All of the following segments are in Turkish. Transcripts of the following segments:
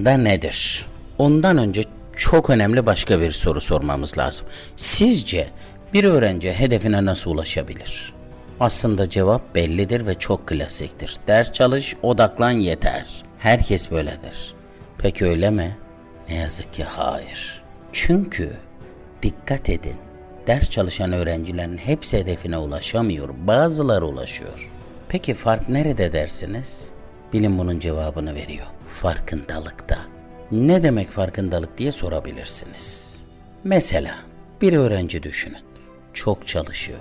planda nedir? Ondan önce çok önemli başka bir soru sormamız lazım. Sizce bir öğrenci hedefine nasıl ulaşabilir? Aslında cevap bellidir ve çok klasiktir. Ders çalış, odaklan yeter. Herkes böyledir. Peki öyle mi? Ne yazık ki hayır. Çünkü dikkat edin. Ders çalışan öğrencilerin hepsi hedefine ulaşamıyor. Bazıları ulaşıyor. Peki fark nerede dersiniz? Bilim bunun cevabını veriyor. Farkındalıkta. Ne demek farkındalık diye sorabilirsiniz. Mesela bir öğrenci düşünün. Çok çalışıyor.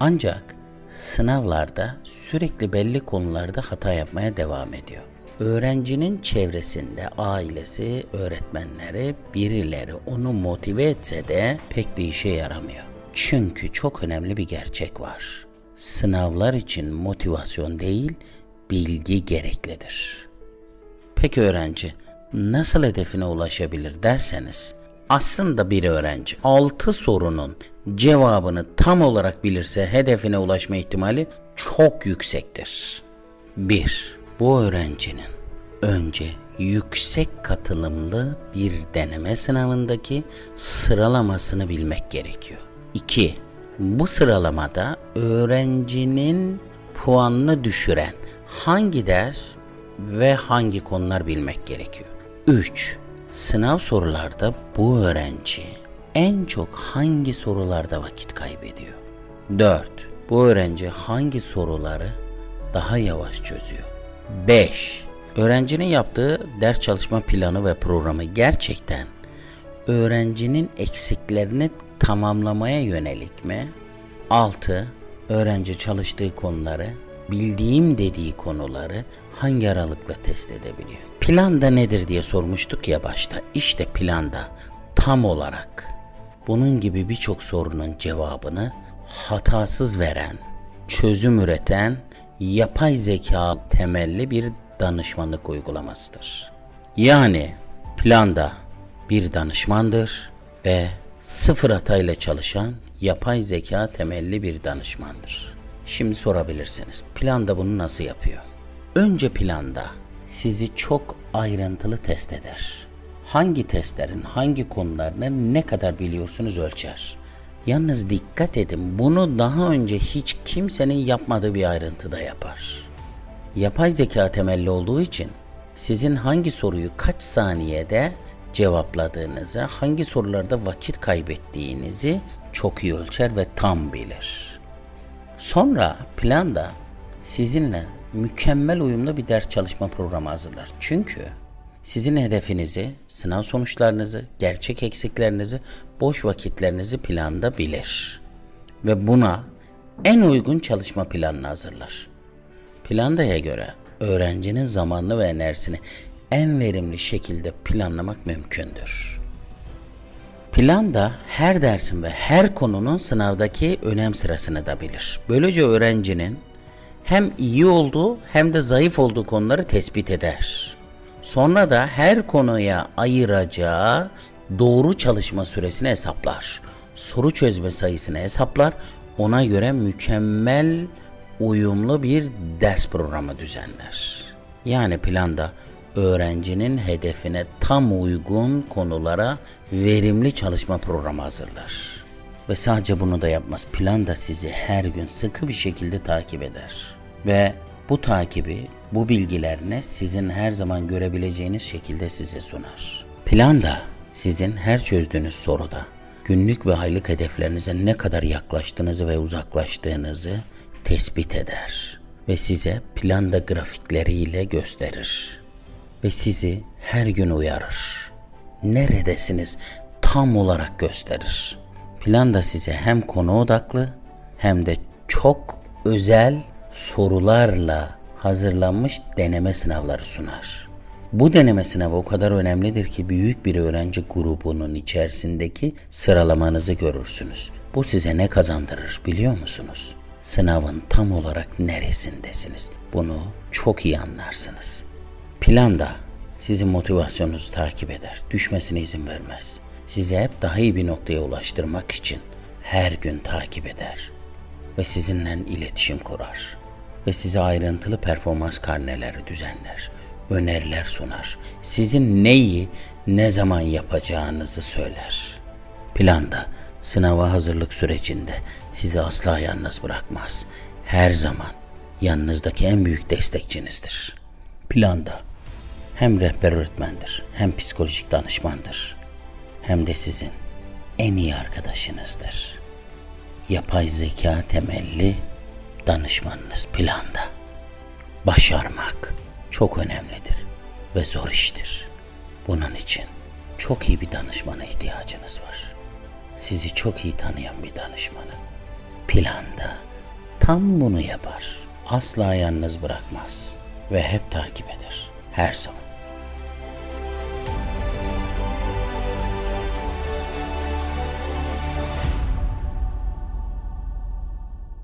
Ancak sınavlarda sürekli belli konularda hata yapmaya devam ediyor. Öğrencinin çevresinde ailesi, öğretmenleri, birileri onu motive etse de pek bir işe yaramıyor. Çünkü çok önemli bir gerçek var. Sınavlar için motivasyon değil, bilgi gereklidir. Peki öğrenci nasıl hedefine ulaşabilir derseniz aslında bir öğrenci 6 sorunun cevabını tam olarak bilirse hedefine ulaşma ihtimali çok yüksektir. 1. Bu öğrencinin önce yüksek katılımlı bir deneme sınavındaki sıralamasını bilmek gerekiyor. 2. Bu sıralamada öğrencinin puanını düşüren hangi ders ve hangi konular bilmek gerekiyor. 3. Sınav sorularda bu öğrenci en çok hangi sorularda vakit kaybediyor? 4. Bu öğrenci hangi soruları daha yavaş çözüyor? 5. Öğrencinin yaptığı ders çalışma planı ve programı gerçekten öğrencinin eksiklerini tamamlamaya yönelik mi? 6. Öğrenci çalıştığı konuları, bildiğim dediği konuları hangi aralıkla test edebiliyor? Planda nedir diye sormuştuk ya başta. İşte planda tam olarak bunun gibi birçok sorunun cevabını hatasız veren, çözüm üreten, yapay zeka temelli bir danışmanlık uygulamasıdır. Yani planda bir danışmandır ve sıfır hatayla çalışan yapay zeka temelli bir danışmandır. Şimdi sorabilirsiniz. Planda bunu nasıl yapıyor? Önce planda sizi çok ayrıntılı test eder. Hangi testlerin hangi konularını ne kadar biliyorsunuz ölçer. Yalnız dikkat edin bunu daha önce hiç kimsenin yapmadığı bir ayrıntıda yapar. Yapay zeka temelli olduğu için sizin hangi soruyu kaç saniyede cevapladığınızı, hangi sorularda vakit kaybettiğinizi çok iyi ölçer ve tam bilir. Sonra planda sizinle mükemmel uyumlu bir ders çalışma programı hazırlar. Çünkü sizin hedefinizi, sınav sonuçlarınızı, gerçek eksiklerinizi, boş vakitlerinizi planda bilir. Ve buna en uygun çalışma planını hazırlar. Plandaya göre öğrencinin zamanını ve enerjisini en verimli şekilde planlamak mümkündür. Planda her dersin ve her konunun sınavdaki önem sırasını da bilir. Böylece öğrencinin hem iyi olduğu hem de zayıf olduğu konuları tespit eder. Sonra da her konuya ayıracağı doğru çalışma süresini hesaplar. Soru çözme sayısını hesaplar. Ona göre mükemmel uyumlu bir ders programı düzenler. Yani planda öğrencinin hedefine tam uygun konulara verimli çalışma programı hazırlar. Ve sadece bunu da yapmaz. Plan da sizi her gün sıkı bir şekilde takip eder. Ve bu takibi, bu bilgilerini sizin her zaman görebileceğiniz şekilde size sunar. Plan da sizin her çözdüğünüz soruda günlük ve aylık hedeflerinize ne kadar yaklaştığınızı ve uzaklaştığınızı tespit eder ve size planda grafikleriyle gösterir ve sizi her gün uyarır. Neredesiniz tam olarak gösterir. Plan da size hem konu odaklı hem de çok özel sorularla hazırlanmış deneme sınavları sunar. Bu deneme sınavı o kadar önemlidir ki büyük bir öğrenci grubunun içerisindeki sıralamanızı görürsünüz. Bu size ne kazandırır biliyor musunuz? Sınavın tam olarak neresindesiniz? Bunu çok iyi anlarsınız. Plan da sizin motivasyonunuzu takip eder, düşmesine izin vermez. Sizi hep daha iyi bir noktaya ulaştırmak için her gün takip eder ve sizinle iletişim kurar ve size ayrıntılı performans karneleri düzenler. öneriler sunar. Sizin neyi, ne zaman yapacağınızı söyler. Planda, sınava hazırlık sürecinde sizi asla yalnız bırakmaz. Her zaman yanınızdaki en büyük destekçinizdir. Planda hem rehber öğretmendir, hem psikolojik danışmandır, hem de sizin en iyi arkadaşınızdır. Yapay zeka temelli danışmanınız planda. Başarmak çok önemlidir ve zor iştir. Bunun için çok iyi bir danışmana ihtiyacınız var. Sizi çok iyi tanıyan bir danışmanı. Planda tam bunu yapar. Asla yalnız bırakmaz ve hep takip eder. Her zaman.